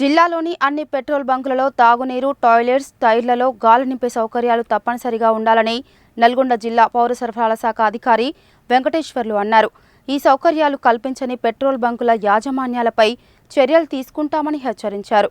జిల్లాలోని అన్ని పెట్రోల్ బంకులలో తాగునీరు టాయిలెట్స్ టైర్లలో గాలి నింపే సౌకర్యాలు తప్పనిసరిగా ఉండాలని నల్గొండ జిల్లా పౌర సరఫరాల శాఖ అధికారి వెంకటేశ్వర్లు అన్నారు. ఈ సౌకర్యాలు కల్పించని పెట్రోల్ బంకుల యాజమాన్యాలపై చర్యలు తీసుకుంటామని హెచ్చరించారు.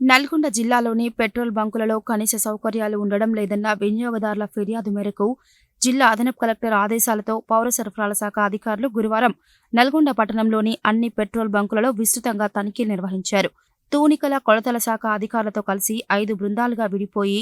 నల్గొండ జిల్లాలోని పెట్రోల్ బంకులలో కనీస సౌకర్యాలు ఉండడం లేదన్న వినియోగదారుల ఫిర్యాదు మేరకు జిల్లా అదనపు కలెక్టర్ ఆదేశాలతో పౌర సరఫరాల శాఖ అధికారులు గురువారం నల్గొండ పట్టణంలోని అన్ని పెట్రోల్ బంకులలో విస్తృతంగా తనిఖీలు నిర్వహించారు. తూనికల కొలతల శాఖ అధికారులతో కలిసి ఐదు బృందాలుగా విడిపోయి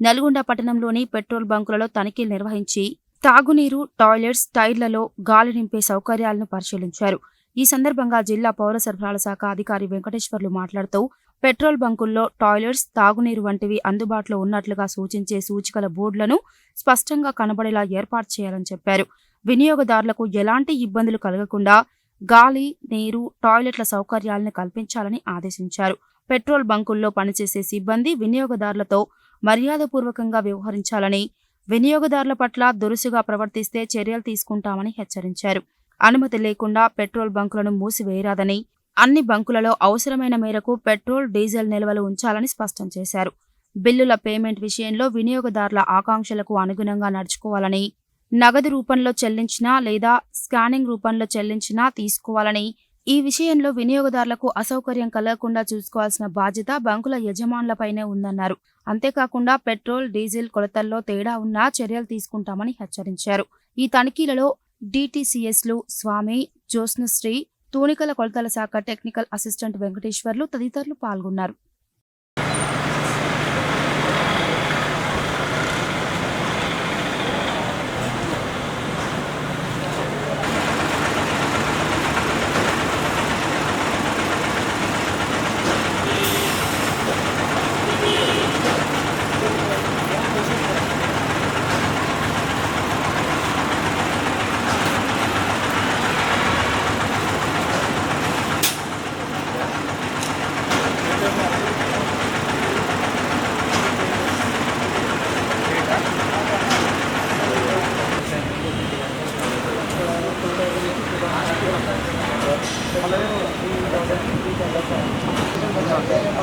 నల్గొండ పట్టణంలోని పెట్రోల్ బంకులలో తనిఖీలు నిర్వహించి తాగునీరు టాయిలెట్స్ టైర్లలో గాలి నింపే సౌకర్యాలను పరిశీలించారు. ఈ సందర్భంగా జిల్లా పౌర సరఫరాల శాఖ అధికారి వెంకటేశ్వర్లు మాట్లాడుతూ పెట్రోల్ బంకుల్లో టాయిలెట్స్ తాగునీరు వంటివి అందుబాటులో ఉన్నట్లుగా సూచించే సూచికల బోర్డులను స్పష్టంగా కనబడేలా ఏర్పాటు చేయాలని చెప్పారు. వినియోగదారులకు ఎలాంటి ఇబ్బందులు కలగకుండా గాలి నీరు టాయిలెట్ల సౌకర్యాలను కల్పించాలని ఆదేశించారు. పెట్రోల్ బంకుల్లో పనిచేసే సిబ్బంది వినియోగదారులతో మర్యాదపూర్వకంగా వ్యవహరించాలని వినియోగదారుల పట్ల దురుసుగా ప్రవర్తిస్తే చర్యలు తీసుకుంటామని హెచ్చరించారు. అనుమతి లేకుండా పెట్రోల్ బంకులను మూసివేయరాదని అన్ని బంకులలో అవసరమైన మేరకు పెట్రోల్ డీజిల్ నిల్వలు ఉంచాలని స్పష్టం చేశారు. బిల్లుల పేమెంట్ విషయంలో వినియోగదారుల ఆకాంక్షలకు అనుగుణంగా నడుచుకోవాలని నగదు రూపంలో చెల్లించినా లేదా స్కానింగ్ రూపంలో చెల్లించినా తీసుకోవాలని. ఈ విషయంలో వినియోగదారులకు అసౌకర్యం కలగకుండా చూసుకోవాల్సిన బాధ్యత బంకుల యజమానులపైనే ఉందన్నారు. అంతేకాకుండా పెట్రోల్ డీజిల్ కొలతల్లో తేడా ఉన్నా చర్యలు తీసుకుంటామని హెచ్చరించారు. ఈ తనిఖీలలో డిటిసిఎస్లు స్వామి జ్యోత్స్నశ్రీ తూనికల కొలతల శాఖ టెక్నికల్ అసిస్టెంట్ వెంకటేశ్వర్లు తదితరులు పాల్గొన్నారు.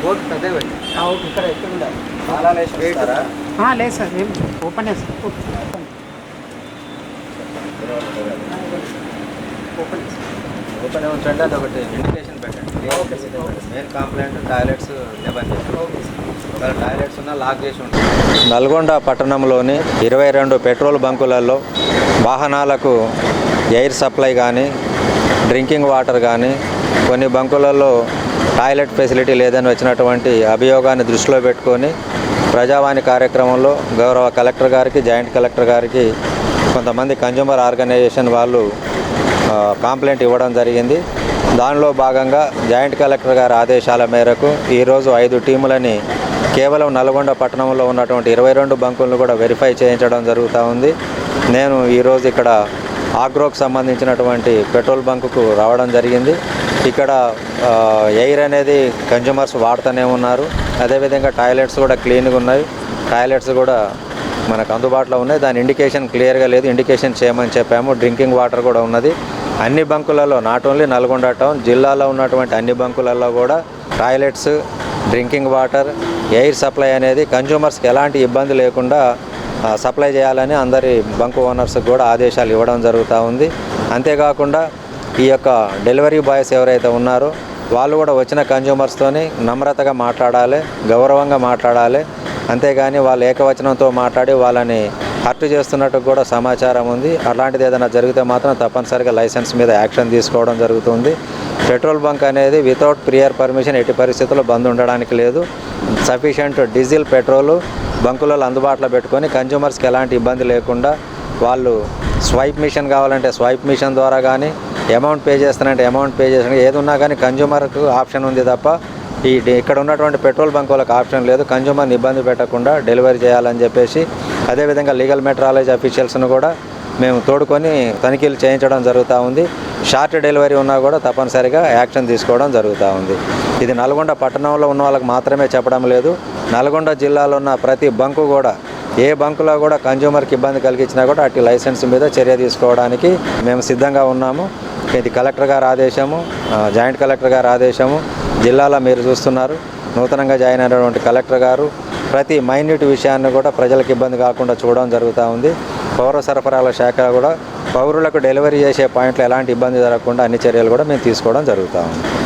ఇక్కడ ఎక్కడ ఉండాలి? లేదు సార్ ఏం ఓపెన్ సార్ ఓపెన్ ఓపెన్ ఉంచండి అది ఒకటి ఇండికేషన్ పెట్టండి. మెయిన్ కంప్లైంట్ టాయిలెట్స్ ఒకవేళ టాయిలెట్స్ ఉన్నా లాక్ చేసి ఉంటుంది నల్గొండ పట్టణంలోని ఇరవై రెండు పెట్రోల్ బంకులలో వాహనాలకు ఎయిర్ సప్లై కానీ డ్రింకింగ్ వాటర్ కానీ కొన్ని బంకులలో టాయిలెట్ ఫెసిలిటీ లేదని వచ్చినటువంటి అభియోగాన్ని దృష్టిలో పెట్టుకొని ప్రజావాణి కార్యక్రమంలో గౌరవ కలెక్టర్ గారికి జాయింట్ కలెక్టర్ గారికి కొంతమంది కన్జ్యూమర్ ఆర్గనైజేషన్ వాళ్ళు కంప్లైంట్ ఇవ్వడం జరిగింది. దానిలో భాగంగా జాయింట్ కలెక్టర్ గారి ఆదేశాల మేరకు ఈరోజు ఐదు టీములని కేవలం నల్గొండ పట్టణంలో ఉన్నటువంటి ఇరవై రెండు బంకులను కూడా వెరిఫై చేయించడం జరుగుతూ ఉంది. నేను ఈరోజు ఇక్కడ ఆగ్రోకు సంబంధించినటువంటి పెట్రోల్ బంకుకు రావడం జరిగింది. ఇక్కడ ఎయిర్ అనేది కన్జ్యూమర్స్ వాడుతూనే ఉన్నారు. అదేవిధంగా టాయిలెట్స్ కూడా క్లీన్గా ఉన్నాయి. టాయిలెట్స్ కూడా మనకు అందుబాటులో ఉన్నాయి. దాని ఇండికేషన్ క్లియర్గా లేదు. ఇండికేషన్ చేయమని చెప్పాము. డ్రింకింగ్ వాటర్ కూడా ఉన్నది. అన్ని బంకులలో నాట్ ఓన్లీ నల్గొండ టౌన్ జిల్లాలో ఉన్నటువంటి అన్ని బంకులలో కూడా toilets drinking water air supply అనేది కన్జ్యూమర్స్కి ఎలాంటి ఇబ్బంది లేకుండా సప్లై చేయాలని అందరి బంకు ఓనర్స్కి కూడా ఆదేశాలు ఇవ్వడం జరుగుతూ ఉంది. అంతేకాకుండా ఈ యొక్క డెలివరీ బాయ్స్ ఎవరైతే ఉన్నారో వాళ్ళు కూడా వచ్చిన కన్జ్యూమర్స్తోని నమ్రతగా మాట్లాడాలి గౌరవంగా మాట్లాడాలి. అంతేగాని వాళ్ళు ఏకవచనంతో మాట్లాడి వాళ్ళని హర్ట్ చేస్తున్నట్టు కూడా సమాచారం ఉంది. అలాంటిది ఏదైనా జరిగితే మాత్రం తప్పనిసరిగా లైసెన్స్ మీద యాక్షన్ తీసుకోవడం జరుగుతుంది. పెట్రోల్ బంక్ అనేది వితౌట్ ప్రియర్ పర్మిషన్ ఎట్టి పరిస్థితుల్లో బంద్ ఉండడానికి లేదు. సఫిషియంట్ డీజిల్ పెట్రోలు బంకులలో అందుబాటులో పెట్టుకొని కన్జ్యూమర్స్కి ఎలాంటి ఇబ్బంది లేకుండా వాళ్ళు స్వైప్ మిషన్ కావాలంటే స్వైప్ మిషన్ ద్వారా కానీ అమౌంట్ పే చేస్తానంటే అమౌంట్ పే చేసిన ఏది ఉన్నా కానీ కన్జ్యూమర్కు ఆప్షన్ ఉంది తప్ప ఈ ఇక్కడ ఉన్నటువంటి పెట్రోల్ బంక్ వాళ్ళకి ఆప్షన్ లేదు. కన్జ్యూమర్ని ఇబ్బంది పెట్టకుండా డెలివరీ చేయాలని చెప్పేసి అదేవిధంగా లీగల్ మెట్రాలజీ అఫీషియల్స్ను కూడా మేము తోడుకొని తనిఖీలు చేయించడం జరుగుతూ ఉంది. షార్ట్ డెలివరీ ఉన్నా కూడా తప్పనిసరిగా యాక్షన్ తీసుకోవడం జరుగుతూ ఉంది. ఇది నల్గొండ పట్టణంలో ఉన్న వాళ్ళకి మాత్రమే చెప్పడం లేదు. నల్గొండ జిల్లాలో ఉన్న ప్రతి బంకు కూడా ఏ బంకులో కూడా కన్జ్యూమర్కి ఇబ్బంది కలిగించినా కూడా అటు లైసెన్స్ మీద చర్య తీసుకోవడానికి మేము సిద్ధంగా ఉన్నాము. ఇది కలెక్టర్ గారు ఆదేశము జాయింట్ కలెక్టర్ గారు ఆదేశము. జిల్లాలో మీరు చూస్తున్నారు. నూతనంగా జాయిన్ అయినటువంటి కలెక్టర్ గారు ప్రతి మైన్యూట్ విషయాన్ని కూడా ప్రజలకు ఇబ్బంది కాకుండా చూడడం జరుగుతూ ఉంది. పౌర సరఫరాల శాఖ కూడా పౌరులకు డెలివరీ చేసే పాయింట్లు ఎలాంటి ఇబ్బంది జరగకుండా అన్ని చర్యలు కూడా మేము తీసుకోవడం జరుగుతూ ఉంది.